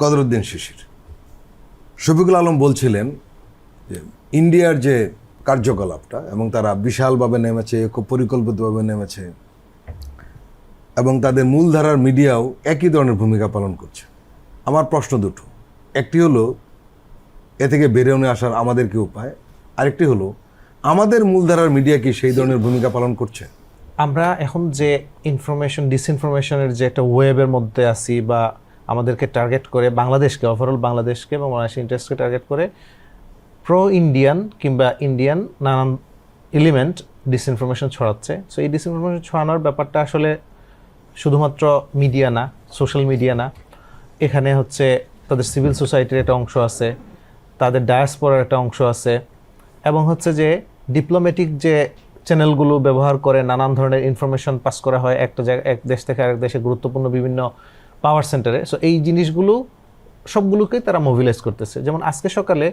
কদরুদ্দিন শিশির। শফিকুল আলম বলছিলেন যে ইন্ডিয়ার যে কার্যকলাপটা এবং তারা বিশালভাবে নেমেছে, খুব পরিকল্পিতভাবে নেমেছে এবং তাদের মূলধারার মিডিয়াও একই ধরনের ভূমিকা পালন করছে। আমার প্রশ্ন দুটো, একটি হলো, এ থেকে বেরোনে আসার আমাদের কি উপায়? আরেকটি হলো, আমাদের মূলধারার মিডিয়া কি সেই ধরনের ভূমিকা পালন করছে? আমরা এখন যে ইনফরমেশন ডিসইনফরমেশনের যে একটা ওয়েবের মধ্যে আছি বা আমাদেরকে টার্গেট করে বাংলাদেশকে ওভারঅল বাংলাদেশকে এবং বাংলাদেশ ইন্টারেস্টকে টার্গেট করে প্রো ইন্ডিয়ান কিংবা ইন্ডিয়ান নানান এলিমেন্ট ডিসইনফরমেশন ছড়াচ্ছে। সো এই ডিসইনফরমেশন ছড়ানোর ব্যাপারটা আসলে শুধুমাত্র মিডিয়া না সোশ্যাল মিডিয়া না। এখানে হচ্ছে তাদের সিভিল সোসাইটির একটা অংশ আছে, তাদের ডায়াসপোরার একটা অংশ আছে এবং হচ্ছে যে ডিপ্লোম্যাটিক যে চ্যানেলগুলো ব্যবহার করে নানান ধরনের ইনফরমেশন পাস করা হয়, একটা জায়গা, এক দেশ থেকে আরেক দেশে গুরুত্বপূর্ণ বিভিন্ন পাওয়ার সেন্টারে। সো এই জিনিসগুলো সবগুলোকেই তারা মোবিলাইজ করতেছে। যেমন আজকে সকালে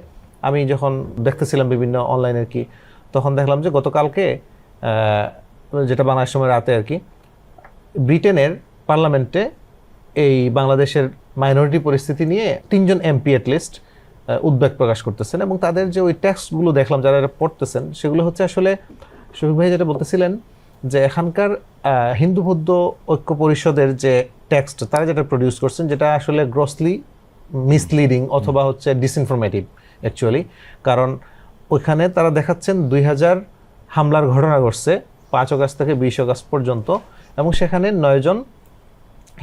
আমি যখন দেখতেছিলাম বিভিন্ন অনলাইনের কি, তখন দেখলাম যে গতকালকে যেটা বাংলাদেশ সময় রাতে আর কি, ব্রিটেনের পার্লামেন্টে এই বাংলাদেশের মাইনরিটি পরিস্থিতি নিয়ে তিনজন এমপি লিস্ট উদ্বেগ প্রকাশ করতেছেন এবং তাদের যে ওই ট্যাক্সগুলো দেখলাম যারা পড়তেছেন, সেগুলো হচ্ছে আসলে, শফিক ভাই যেটা বলতেছিলেন যে এখানকার হিন্দু বৌদ্ধ ঐক্য পরিষদের যে টেক্সট তারা যেটা প্রডিউস করছেন যেটা আসলে গ্রসলি মিসলিডিং অথবা হচ্ছে ডিসইনফরমেটিভ অ্যাকচুয়ালি কারণ ওইখানে তারা দেখাচ্ছেন দুই হাজার হামলার ঘটনা ঘটছে পাঁচ অগাস্ট থেকে বিশ অগাস্ট পর্যন্ত এবং সেখানে নয়জন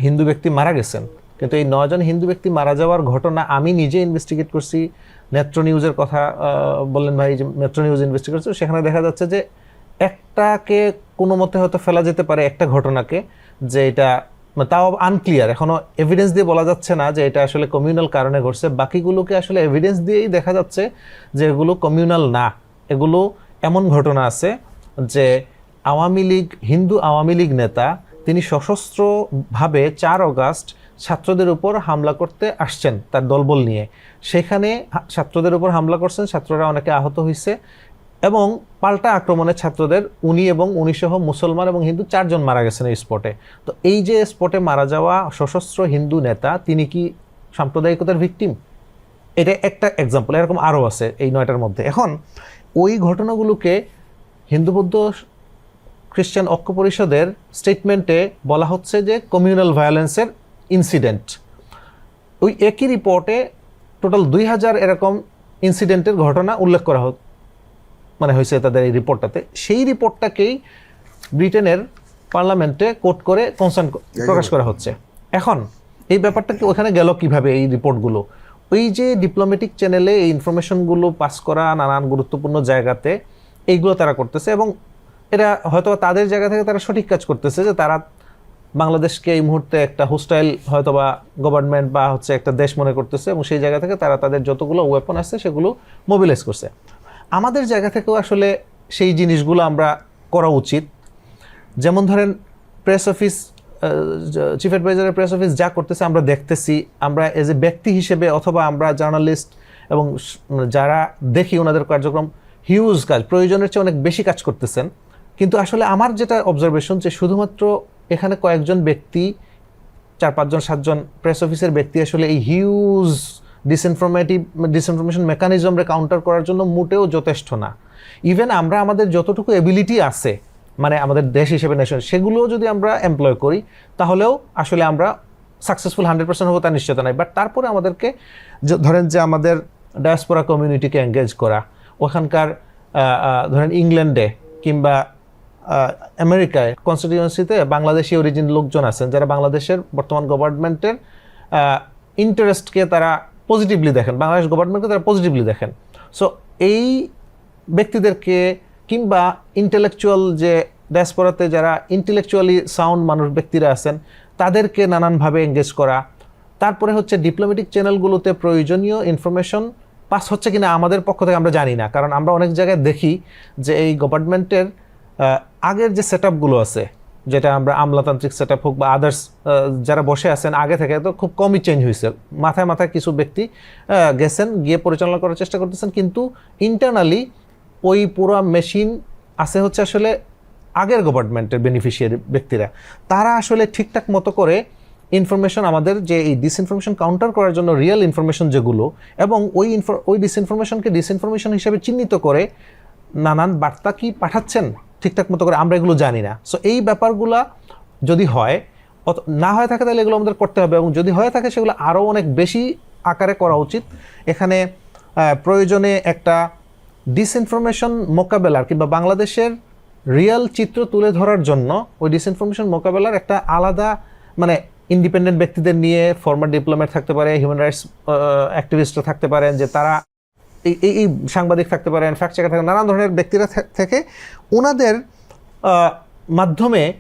হিন্দু ব্যক্তি মারা গেছেন। কিন্তু এই নয়জন হিন্দু ব্যক্তি মারা যাওয়ার ঘটনা আমি নিজে ইনভেস্টিগেট করছি। নেত্র নিউজের কথা বললেন ভাই যে নেত্র নিউজ ইনভেস্টিগেট করছে সেখানে দেখা যাচ্ছে যে একটাকে কোনো মতে হয়তো ফেলা যেতে পারে একটা ঘটনাকে যে এটা মানে তাও আনক্লিয়ার এখনও এভিডেন্স দিয়ে বলা যাচ্ছে না যে এটা আসলে কমিউনাল কারণে ঘটছে। বাকিগুলোকে আসলে এভিডেন্স দিয়েই দেখা যাচ্ছে যে এগুলো কমিউনাল না। এগুলো এমন ঘটনা আছে যে আওয়ামী লীগ, হিন্দু আওয়ামী লীগ নেতা, তিনি সশস্ত্রভাবে চার অগাস্ট ছাত্রদের উপর হামলা করতে আসছেন তার দলবল নিয়ে। সেখানে ছাত্রদের উপর হামলা করছেন, ছাত্ররা অনেকে আহত হয়েছে এবং পাল্টা আক্রমণে ছাত্রদের উনি এবং উনি সহ মুসলমান এবং হিন্দু চারজন মারা গেছেন এই স্পটে। তো এই যে স্পটে মারা যাওয়া সশস্ত্র হিন্দু নেতা, তিনি কি সাম্প্রদায়িকতার ভিকটিম? এটা একটা এক্সাম্পল এরকম আরও আছে এই নয়টার মধ্যে। এখন ওই ঘটনাগুলোকে হিন্দু বৌদ্ধ খ্রিস্টান ঐক্য পরিষদের স্টেটমেন্টে বলা হচ্ছে যে কমিউনাল ভায়োলেন্সের ইনসিডেন্ট ওই একই রিপোর্টে টোটাল দুই হাজার এরকম ইনসিডেন্টের ঘটনা উল্লেখ করা মানে হয়েছে তাদের এই রিপোর্টটাতে সেই রিপোর্টটাকেই ব্রিটেনের পার্লামেন্টে কোট করে কনসার্ন প্রকাশ করা হচ্ছে। এখন এই ব্যাপারটা কি ওখানে গেল কীভাবে এই রিপোর্টগুলো ওই যে ডিপ্লোম্যাটিক চ্যানেলে এই ইনফরমেশনগুলো পাস করা নানান গুরুত্বপূর্ণ জায়গাতে এইগুলো তারা করতেছে এবং এটা হয়তো তাদের জায়গা থেকে তারা সঠিক কাজ করতেছে যে তারা বাংলাদেশকে এই মুহূর্তে একটা হোস্টাইল হয়তো বা গভর্নমেন্ট বা হচ্ছে একটা দেশ মনে করতেছে এবং সেই জায়গা থেকে তারা তাদের যতগুলো ওয়েপন আছে সেগুলো মোবিলাইজ করছে। আমাদের জায়গা থেকেও আসলে সেই জিনিসগুলো আমরা করা উচিত। যেমন ধরেন প্রেস অফিস চিফ অ্যাডভাইজারের প্রেস অফিস যা করতেছে আমরা দেখতেছি। আমরা এজ এ ব্যক্তি হিসেবে অথবা আমরা জার্নালিস্ট এবং যারা দেখি ওনাদের কার্যক্রম হিউজ কাজ, প্রয়োজনের চেয়ে অনেক বেশি কাজ করতেছেন। কিন্তু আসলে আমার যেটা অবজারভেশন যে শুধুমাত্র এখানে কয়েকজন ব্যক্তি, চার পাঁচজন, সাতজন প্রেস অফিসের ব্যক্তি আসলে এই হিউজ ডিসইনফরমেটিভ ডিসইনফরমেশন মেকানিজমরে কাউন্টার করার জন্য মোটেও যথেষ্ট না। ইভেন আমরা আমাদের যতটুকু এবিলিটি আছে মানে আমাদের দেশ হিসেবে নেশন সেগুলোও যদি আমরা এমপ্লয় করি, তাহলেও আসলে আমরা সাকসেসফুল হান্ড্রেড পার্সেন্ট হব তার নিশ্চয়তা নাই বাট তারপরে আমাদেরকে ধরেন যে আমাদের ডায়াসপোরা কমিউনিটিকে এঙ্গেজ করা, ওখানকার ধরেন ইংল্যান্ডে কিংবা আমেরিকায় কনস্টিটিউয়েন্সিতে বাংলাদেশি অরিজিন লোকজন আছেন, যারা বাংলাদেশের বর্তমান গভর্নমেন্টের ইন্টারেস্টকে তারা পজিটিভলি দেখেন, বাংলাদেশ গভর্নমেন্টকে তারা পজিটিভলি দেখেন। সো এই ব্যক্তিদেরকে কিংবা ইন্টেলেকচুয়াল যে ড্যাসপোরাতে যারা ইন্টেলেকচুয়ালি সাউন্ড মানুষ ব্যক্তিরা আছেন, তাদেরকে নানানভাবে এঙ্গেজ করা। তারপরে হচ্ছে ডিপ্লোম্যাটিক চ্যানেলগুলোতে প্রয়োজনীয় ইনফরমেশন পাস হচ্ছে কিনা আমাদের পক্ষ থেকে আমরা জানি না। কারণ আমরা অনেক জায়গায় দেখি যে এই গভর্নমেন্টের আগের যে সেট আছে যেটা আমরা আমলাতান্ত্রিক সেট হোক বা আদার্স যারা বসে আছেন আগে থেকে, তো খুব কমই চেঞ্জ হয়েছে। মাথায় মাথায় কিছু ব্যক্তি গেছেন, গিয়ে পরিচালনা করার চেষ্টা করতেছেন, কিন্তু ইন্টারনালি ওই পুরো মেশিন আছে হচ্ছে আসলে আগের গভর্নমেন্টের বেনিফিশিয়ারি ব্যক্তিরা। তারা আসলে ঠিকঠাক মতো করে ইনফরমেশন আমাদের যে এই ডিসইনফরমেশন কাউন্টার করার জন্য রিয়েল ইনফরমেশন যেগুলো, এবং ওই ইনফর- ওই ডিসইনফরমেশনকে ডিসইনফরমেশন হিসেবে চিহ্নিত করে নানান বার্তা কি পাঠাচ্ছেন? ঠিকঠাক মতো করে আমরা এগুলো জানি না। সো এই ব্যাপারগুলা যদি হয় না হয়ে থাকে তাহলে এগুলো আমাদের করতে হবে এবং যদি হয়ে থাকে সেগুলো আরও অনেক বেশি আকারে করা উচিত। এখানে প্রয়োজনে একটা ডিসইনফরমেশন মোকাবেলার কিংবা বাংলাদেশের রিয়েল চিত্র তুলে ধরার জন্য ওই ডিসইনফরমেশন মোকাবেলার একটা আলাদা মানে ইন্ডিপেন্ডেন্ট ব্যক্তিদের নিয়ে ফর্মার ডিপ্লোমেট থাকতে পারে হিউম্যান রাইটস অ্যাক্টিভিস্টরা থাকতে পারেন যে তারা এই এই- সাংবাদিক থাকতে পারেন ফ্যাক্ট চেকার থাকেন নানান ধরনের ব্যক্তিরা থেকে ওনাদের মাধ্যমে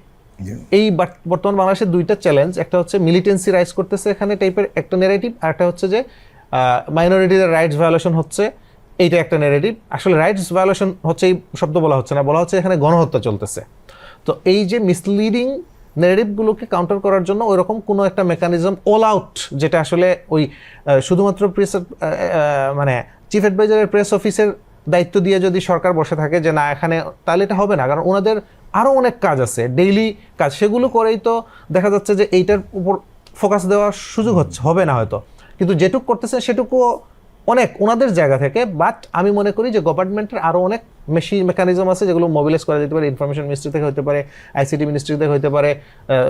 এই বর্তমান বাংলাদেশের দুইটা চ্যালেঞ্জ একটা হচ্ছে মিলিটেন্সি রাইজ করতেছে এখানে টাইপের একটা নেগেটিভ আর একটা হচ্ছে যে মাইনরিটিদের রাইটস ভায়োলেশন হচ্ছে এইটা একটা নেগেটিভ আসলে রাইটস ভায়োলেশন হচ্ছে এই শব্দ বলা হচ্ছে না বলা হচ্ছে এখানে গণহত্যা চলতেছে। তো এই যে মিসলিডিং নেগেটিভগুলোকে কাউন্টার করার জন্য ওইরকম কোনো একটা মেকানিজম অল আউট যেটা আসলে ওই শুধুমাত্র প্রেস মানে চিফ অ্যাডভাইজারের প্রেস অফিসের দায়িত্ব দিয়ে যদি সরকার বসে থাকে যে না, এখানে তাহলে এটা হবে না। কারণ ওনাদের আরও অনেক কাজ আছে ডেইলি কাজ। সেগুলো করেই তো দেখা যাচ্ছে যে এইটার উপর ফোকাস দেওয়ার সুযোগ হচ্ছে, হবে না হয়তো। কিন্তু যেটুক করতেছে সেটুকু অনেক ওনাদের জায়গা থেকে বাট আমি মনে করি যে গভর্নমেন্টের আরও অনেক মেশি মেকানিজম আছে যেগুলো মোবিলাইজ করা যেতে পারে ইনফরমেশন মিনিস্ট্রি থেকে হতে পারে আইসিটি মিনিস্ট্রি থেকে হতে পারে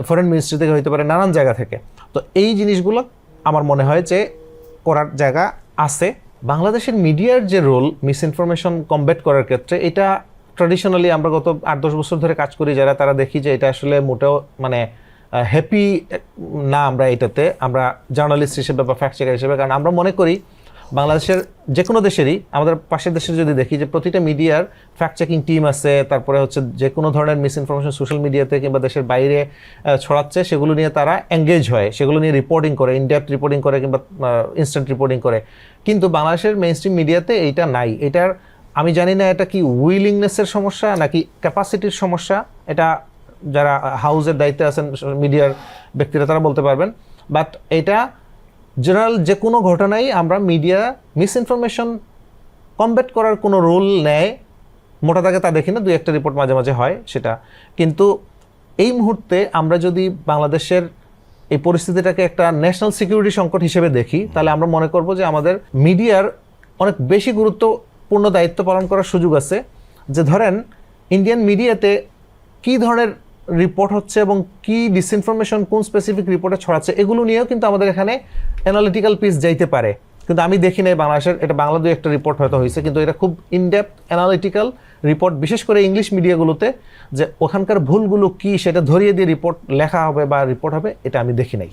ফরেন মিনিস্ট্রি থেকে হতে পারে, নানান জায়গা থেকে। তো এই জিনিসগুলো আমার মনে হয় যে করার জায়গা আছে। বাংলাদেশের মিডিয়ার যে রোল মিস ইনফরমেশন কমব্যাট করার ক্ষেত্রে, এটা ট্র্যাডিশনালি আমরা গত আট দশ বছর ধরে কাজ করি, যারা তারা দেখি যে এটা আসলে মোটেও মানে হ্যাপি না আমরা এটাতে। আমরা জার্নালিস্ট হিসেবে বা ফ্যাক্ট চেকার হিসেবে, কারণ আমরা মনে করি বাংলাদেশের যে কোনো দেশেরই, আমাদের পাশের দেশের যদি দেখি যে প্রতিটা মিডিয়ার ফ্যাক্ট চেকিং টিম আছে, তারপরে হচ্ছে যে কোনো ধরনের মিস ইনফরমেশন সোশ্যাল মিডিয়াতে কিংবা দেশের বাইরে ছড়াচ্ছে, সেগুলো নিয়ে তারা এঙ্গেজ হয়, সেগুলো নিয়ে রিপোর্টিং করে ইনডেপথ রিপোর্টিং করে কিংবা ইনস্ট্যান্ট রিপোর্টিং করে। কিন্তু বাংলাদেশের মেইন স্ট্রিম মিডিয়াতে এইটা নাই। এটার, আমি জানি না এটা কি উইলিংনেসের সমস্যা নাকি ক্যাপাসিটির সমস্যা, এটা যারা হাউসের দায়িত্বে আছেন মিডিয়ার ব্যক্তিরা তারা বলতে পারবেন। বাট এটা জেনারেল যে কোনো ঘটনাই আমরা মিডিয়া মিস ইনফরমেশন কমব্যাট করার কোনো রোল নেয়, মোটা দাগে তা দেখি না, দুই একটা রিপোর্ট মাঝে মাঝে হয় সেটা। কিন্তু এই মুহূর্তে আমরা যদি বাংলাদেশের এই পরিস্থিতিটাকে একটা ন্যাশনাল সিকিউরিটি সংকট হিসেবে দেখি, তাহলে আমরা মনে করব যে আমাদের মিডিয়ার অনেক বেশি গুরুত্বপূর্ণ দায়িত্ব পালন করার সুযোগ আছে। যে ধরেন ইন্ডিয়ান মিডিয়াতে কী ধরনের রিপোর্ট হচ্ছে এবং কি ডিসইনফরমেশন কোন স্পেসিফিক রিপোর্টে ছড়াচ্ছে, এগুলো নিয়েও কিন্তু আমাদের এখানে অ্যানালিটিক্যাল পিস যাইতে পারে। কিন্তু আমি দেখি নাই বাংলাদেশের, এটা বাংলা দুই একটা রিপোর্ট হয়তো হয়েছে, কিন্তু এটা খুব ইনডেপথ অ্যানালিটিক্যাল রিপোর্ট বিশেষ করে ইংলিশ মিডিয়াগুলোতে যে ওখানকার ভুলগুলো কি, সেটা ধরিয়ে দিয়ে রিপোর্ট লেখা হবে বা রিপোর্ট হবে, এটা আমি দেখি নাই।